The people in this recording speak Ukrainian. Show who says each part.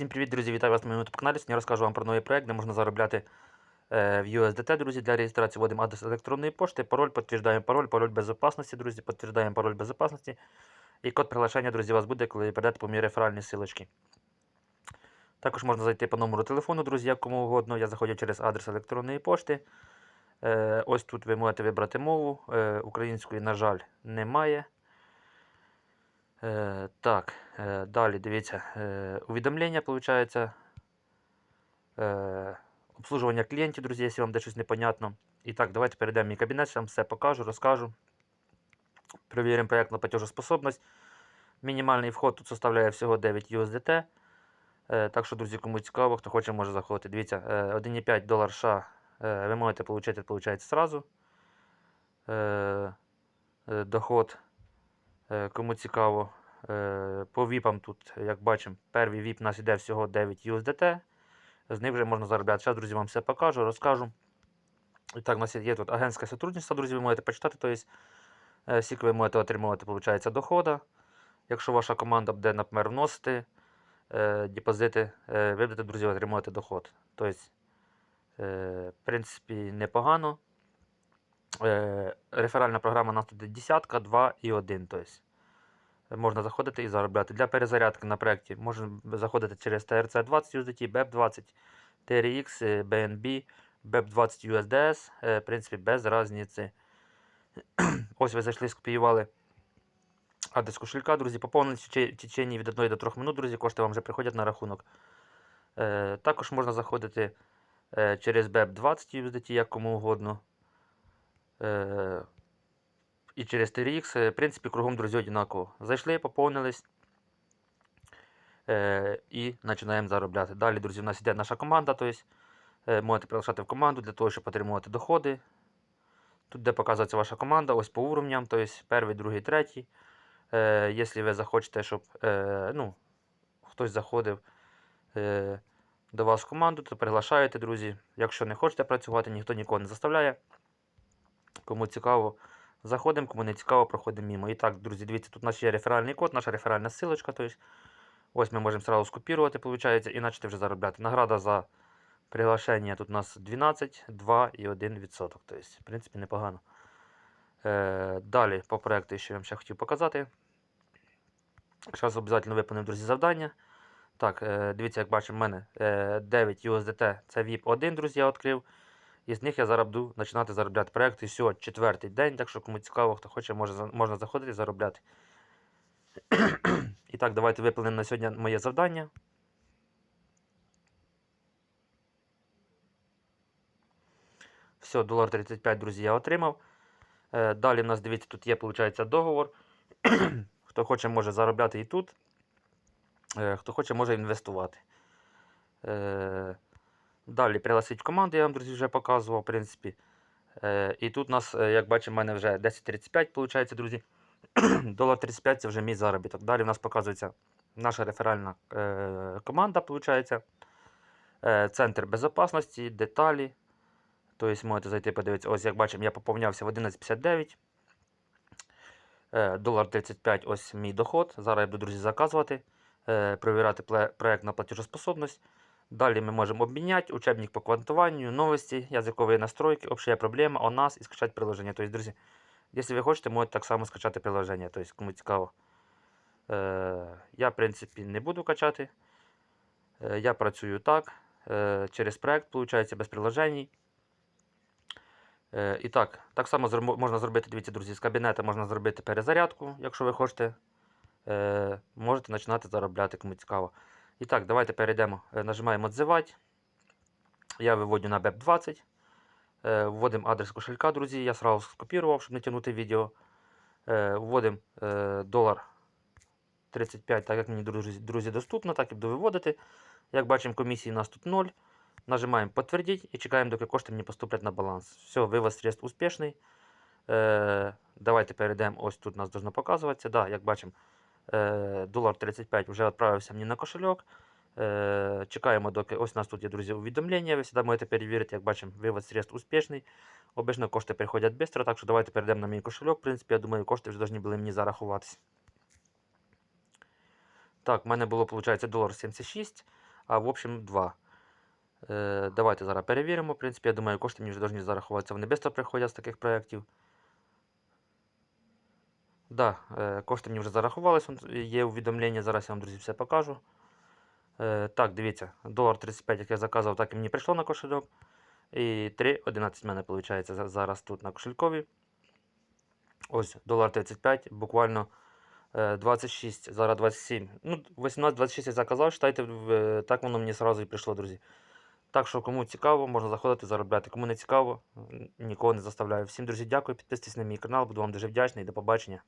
Speaker 1: Всім привіт, друзі! Вітаю вас на моєму каналі. Сьогодні розкажу вам про новий проект, де можна заробляти е, в USDT, друзі. Для реєстрації вводимо адрес електронної пошти, пароль, підтверджуємо пароль, пароль безопасності, друзі, підтверджуємо пароль безопасності. І код приглашення, друзі, у вас буде, коли перейдете по мій реферальні силочки. Також можна зайти по номеру телефону, друзі, як кому угодно. Я заходжу через адрес електронної пошти. Е, ось тут ви можете вибрати мову. Е, української, на жаль, немає. Е, так, е, далі дивіться. Е, увідомлення, виходить. Е, обслуживання клієнтів, друзі, якщо вам де щось непонятно. І так, давайте перейдемо в мій кабінет, я вам все покажу, розкажу. Перевіримо проєкт на платежоспособність. Мінімальний вход тут составляє всього 9 USDT. Е, так що, друзі, кому цікаво, хто хоче, може заходити. Дивіться, е, 1,5 долар США е, ви можете отримати, виходить, сразу. Е, е, доход. Е, Кому цікаво, е, по віпам тут, як бачимо, перший віп у нас йде всього 9 USDT. З них вже можна заробляти. Зараз, друзі, вам все покажу, розкажу. І так, у нас є тут агентське сотрудництво, друзі, ви можете почитати. Тобто, е, скільки ви можете отримувати, виходить, дохода. Якщо ваша команда буде, наприклад, вносити е, депозити, е, ви будете, друзі, отримувати доход. Тобто, е, в принципі, непогано. Е, реферальна програма у нас тут десятка, 2 і 1. Тобто, можна заходити і заробляти. Для перезарядки на проєкті можна заходити через TRC 20 USDT, BEP 20, TRX, BNB, BEP 20 USDS. В принципі, без різниці. Ось ви зайшли, скопіювали адрес кошелька, друзі. Поповнені в течение від 1 до 3 минут, друзі. Кошти вам вже приходять на рахунок. Е, Також можна заходити е, через BEP 20 USDT, як кому угодно. І через TRX, в принципі, кругом, друзі, однаково. Зайшли, поповнились е, і починаємо заробляти. Далі, друзі, у нас йде наша команда, тобто можете приглашати в команду для того, щоб отримувати доходи. Тут де показується ваша команда, ось по уровням, тобто перший, другий, третій. Е, якщо ви захочете, щоб ну, хтось заходив до вас в команду, то приглашаєте, друзі. Якщо не хочете працювати, ніхто нікого не заставляє. Кому цікаво, заходимо, кому не цікаво, проходимо мимо. І так, друзі, дивіться, тут у нас є реферальний код, наша реферальна ссылочка. Тобто, ось ми можемо сразу скопірувати, виходить, і почати вже заробляти. Награда за приглашення тут у нас 12, 2 і 1%. Тобто, в принципі, непогано. Е, далі по проекту, що я вам ще хотів показати. Зараз обов'язково виконуємо, друзі, завдання. Так, е, дивіться, як бачимо, в мене е, 9 USDT це VIP 1, друзі, я відкрив. І з них я зараз буду починати заробляти проєкт. І сьогодні четвертий день, так що кому цікаво, хто хоче, може, можна заходити і заробляти. І так, давайте виповнимо на сьогодні моє завдання. Все, долар 35, друзі, я отримав. Е, Далі в нас, дивіться, тут є, виходить, договор. Хто хоче, може заробляти і тут. Е, Хто хоче, може інвестувати. Далі пригласить команду, я вам, друзі, вже показував, в принципі. Е, І тут у нас, е, як бачимо, в мене вже 10.35, виходить, друзі. Долар 35 це вже мій заробіток. Далі в нас показується наша реферальна е, команда, виходить. Е, Центр безпечності, деталі. Тобто можете зайти подивитися. Ось, як бачимо, я поповнявся в 11.59. Е, Долар 35 ось мій доход. Зараз я буду, друзі, заказувати, е, перевіряти проект на платежоспособність. Далі ми можемо обміняти учебник по квантуванню, новості, язикові настройки, общая проблема, о нас і скачати приложення. Тобто, друзі, якщо ви хочете, можете так само скачати приложення. Тобто, кому цікаво. Е, я, в принципі, не буду качати. Е, я працюю так. Е, через проект, виходить, без приложень. Е, і так, так само можна зробити, дивіться, друзі, з кабінету можна зробити перезарядку, якщо ви хочете. Е, можете починати заробляти, кому цікаво. І так, давайте перейдемо. Е, нажимаємо «Отзивати». Я виводю на BEP20. Е, вводимо адрес кошелька, друзі. Я сразу скопірував, щоб не тягнути відео. Е, вводимо долар 35, так як мені друзі, друзі доступно, так і буду виводити. Як бачимо, комісії у нас тут 0. Нажимаємо «Подтвердить» і чекаємо, доки кошти мені поступлять на баланс. Все, вивод средств успішний. Давайте перейдемо. Ось тут у нас должно показуватися. Да, як бачимо, долар 35 вже відправився мені на кошельок. Е, чекаємо, доки ось у нас тут є, друзі, увідомлення. Ви завжди можете перевірити, як бачимо, вивод средств успішний. Обично кошти приходять швидко, так що давайте перейдемо на мій кошельок. В принципі, я думаю, кошти вже повинні були мені зарахуватися. Так, в мене було, виходить, долар 76. а в общем 2. Е, давайте зараз перевіримо. В принципі, я думаю, кошти мені вже повинні зарахуватися. Вони швидко приходять з таких проєктів. Да, е, кошти мені вже зарахувались, є увідомлення, зараз я вам, друзі, все покажу. Е, так, дивіться, долар 35, як я заказував, так і мені прийшло на кошельок. І 3,11 в мене виходить зараз тут на кошелькові. Ось, долар 35, буквально е, 26, зараз 27. Ну, 18-26 я заказав, вважайте, в- е, так воно мені одразу і прийшло, друзі. Так що, кому цікаво, можна заходити, заробляти. Кому не цікаво, нікого не заставляю. Всім, друзі, дякую. Підписуйтесь на мій канал, буду вам дуже вдячний. До побачення.